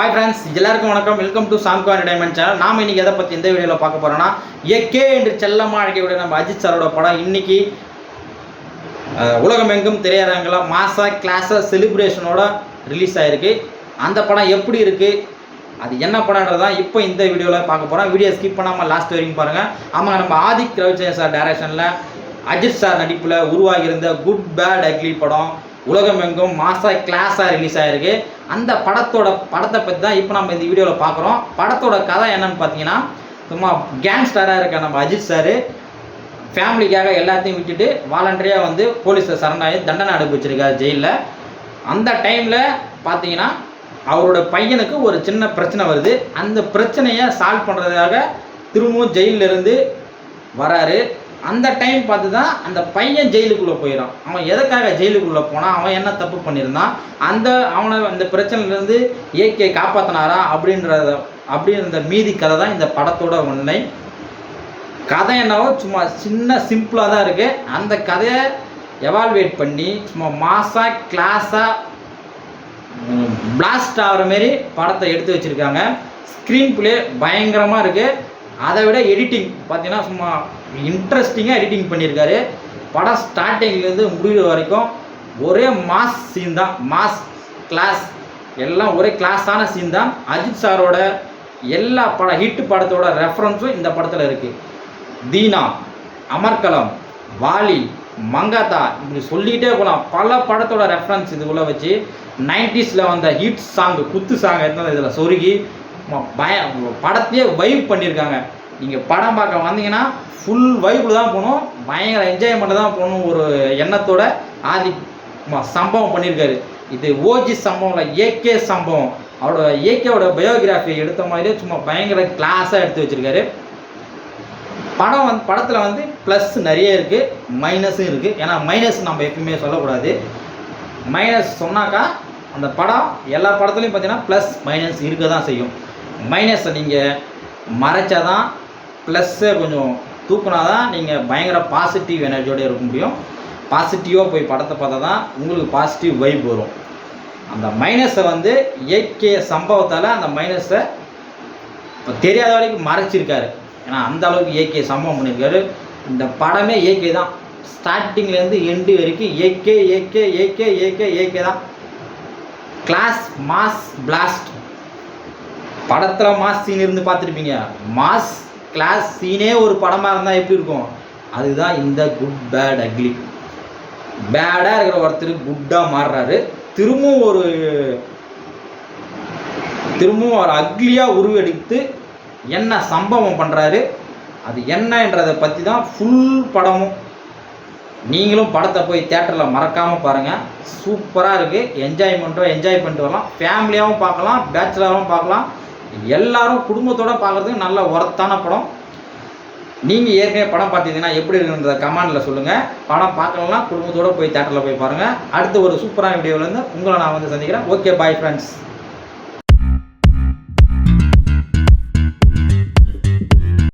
Hi friends எல்லாருக்கும் வணக்கம். Welcome to Samco entertainment channel நாம இன்னைக்கு எதை பற்றி இந்த வீடியோவில் பார்க்க போறோம்னா ஏகே என்று செல்லம்மா அழைக்கக்கூடிய நம்ம அஜித் சாரோட படம். இன்னைக்கு உலகம் உலகமெங்கும் திரையரங்கில் மாசா கிளாஸாக செலிப்ரேஷனோட ரிலீஸ் ஆயிருக்கு. அந்த படம் எப்படி இருக்குது அது என்ன படம்ன்றது தான் இப்போ இந்த வீடியோவில் பார்க்க போகிறோம் வீடியோ ஸ்கிப் பண்ணாமல் லாஸ்ட் வரைக்கும் பாருங்கள் ஆமாங்க நம்ம ஆதிக் ரவிச்சந்திரன் சார் டைரக்ஷனில் அஜித் சார் நடிப்பில் உருவாகியிருந்த குட் பேட் அக்லி படம். உலகமெங்கும் மாசா கிளாஸாக ரிலீஸ் ஆயிருக்கு. அந்த படத்தோட படத்தை பற்றி தான் இப்போ நம்ம இந்த வீடியோவில் பார்க்குறோம் படத்தோட கதை என்னன்னு பார்த்தீங்கன்னா சும்மா கேங்ஸ்டராக இருக்க நம்ம அஜித் சார் ஃபேமிலிக்காக எல்லாத்தையும் விட்டுட்டு வாலண்டரியாக வந்து போலீஸில் சரணாகி தண்டனை அனுபவிச்சிருக்காரு ஜெயிலில். அந்த டைமில் பார்த்தீங்கன்னா அவரோட பையனுக்கு ஒரு சின்ன பிரச்சனை வருது. அந்த பிரச்சனையை சால்வ் பண்ணுறதுக்காக திரும்பவும் ஜெயிலிருந்து இருந்து வராரு. அந்த டைம் பார்த்து தான் அந்த பையன் ஜெயிலுக்குள்ளே போயிடான் அவன் எதுக்காக ஜெயிலுக்குள்ளே போனான்? அவன் என்ன தப்பு பண்ணியிருந்தான்? அந்த அவனை அந்த பிரச்சனையிலேருந்து ஏகே காப்பாற்றினாரா அப்படின்றத அப்படின்ற மீதி கதை தான் இந்த படத்தோட உண்மை கதை என்னவோ சும்மா சின்ன சிம்பிளாக தான் இருக்குது அந்த கதையை எவால்வேட் பண்ணி சும்மா மாசாக கிளாஸாக பிளாஸ்ட் ஆகிற மாரி படத்தை எடுத்து வச்சுருக்காங்க. ஸ்க்ரீன் பிளே பயங்கரமாக இருக்குது அதை விட எடிட்டிங் பார்த்தீங்கன்னா சும்மா இன்ட்ரெஸ்டிங்காக எடிட்டிங் பண்ணியிருக்காரு. படம் ஸ்டார்டிங்லேருந்து முடிவு வரைக்கும் ஒரே மாஸ் சீன் தான். மாஸ் கிளாஸ் எல்லாம் ஒரே கிளாஸான சீன் தான். அஜித் சாரோட எல்லா பட ஹிட் படத்தோட ரெஃபரன்ஸும் இந்த படத்தில் இருக்குது தீனா அமர்கலம் வாலி மங்காத்தா இப்படி சொல்லிக்கிட்டே போகலாம் பல படத்தோட ரெஃபரன்ஸ் இதுக்குள்ளே வச்சு நைன்டிஸில் வந்த ஹிட் சாங் குத்து சாங் எடுத்து இதில் சொருகி பய படத்தையே வைப் பண்ணியிருக்காங்க. நீங்கள் படம் பார்க்க வந்தீங்கன்னா ஃபுல் வைப்பில் தான் போகணும். பயங்கர என்ஜாய்மெண்ட் தான் போகணும் ஒரு எண்ணத்தோட ஆதி சம்பவம் பண்ணியிருக்காரு. இது ஓஜி சம்பவம் இல்லை ஏகே சம்பவம். அவரோட ஏகேவோட பயோகிராஃபி எடுத்த மாதிரியே சும்மா பயங்கர கிளாஸாக எடுத்து வச்சிருக்காரு. படம் வந்து படத்தில் வந்து ப்ளஸ் நிறைய இருக்குது மைனஸும் இருக்குது ஏன்னா மைனஸ் நம்ம எப்பயுமே சொல்லக்கூடாது. மைனஸ் சொன்னாக்கா அந்த படம் எல்லா படத்துலையும் பார்த்தீங்கன்னா ப்ளஸ் மைனஸ் இருக்க தான் செய்யும். மைனஸை நீங்கள் மறைச்சா தான் ப்ளஸ்ஸை கொஞ்சம் தூக்குனா தான் நீங்கள் பயங்கர பாசிட்டிவ் எனர்ஜியோடு இருக்க முடியும். பாசிட்டிவாக போய் படத்தை பார்த்தா தான் உங்களுக்கு பாசிட்டிவ் வைப் வரும். அந்த மைனஸை வந்து இயற்கை சம்பவத்தால் அந்த மைனஸை இப்போ தெரியாத வரைக்கும் மறைச்சிருக்காரு. ஏன்னா அந்த அளவுக்கு இயற்கை சம்பவம் பண்ணியிருக்காரு இந்த படமே இயற்கை தான். ஸ்டார்டிங்லேருந்து எண்டு வரைக்கும் AK AK AK AK AK தான். கிளாஸ் மாஸ் பிளாஸ்ட் படத்தில் மாஸ் சீன் இருந்து பார்த்துருப்பீங்க. மாஸ் கிளாஸ் சீனே ஒரு படமாக இருந்தால் எப்படி இருக்கும்? அதுதான் இந்த குட் பேட் அக்லி பேடாக இருக்கிற ஒருத்தர் குட்டாக மாறுறாரு. திரும்பவும் ஒரு திரும்பவும் அவர் அக்லியாக உருவெடுத்து என்ன சம்பவம் பண்ணுறாரு அது என்னன்றதை பற்றி தான் ஃபுல் படமும். நீங்களும் படத்தை போய் தேட்டரில் மறக்காமல் பாருங்கள் சூப்பராக இருக்குது என்ஜாய்மெண்ட்டும் என்ஜாய் பண்ணிட்டு வரலாம். ஃபேமிலியாகவும் பார்க்கலாம். பேச்சுலராகவும் பார்க்கலாம். எல்லாரும் குடும்பத்தோட பார்க்குறதுக்கு நல்ல ஒர்த்தான படம். நீங்கள் ஏற்கனவே படம் பார்த்தீங்கன்னா எப்படி இருக்குன்றத கமெண்டில் சொல்லுங்கள் படம் பார்க்கலாம் குடும்பத்தோடு போய் தேட்டரில் போய் பாருங்கள் அடுத்து ஒரு சூப்பரான வீடியோவிலேருந்து உங்களை நான் வந்து சந்திக்கிறேன். Okay bye friends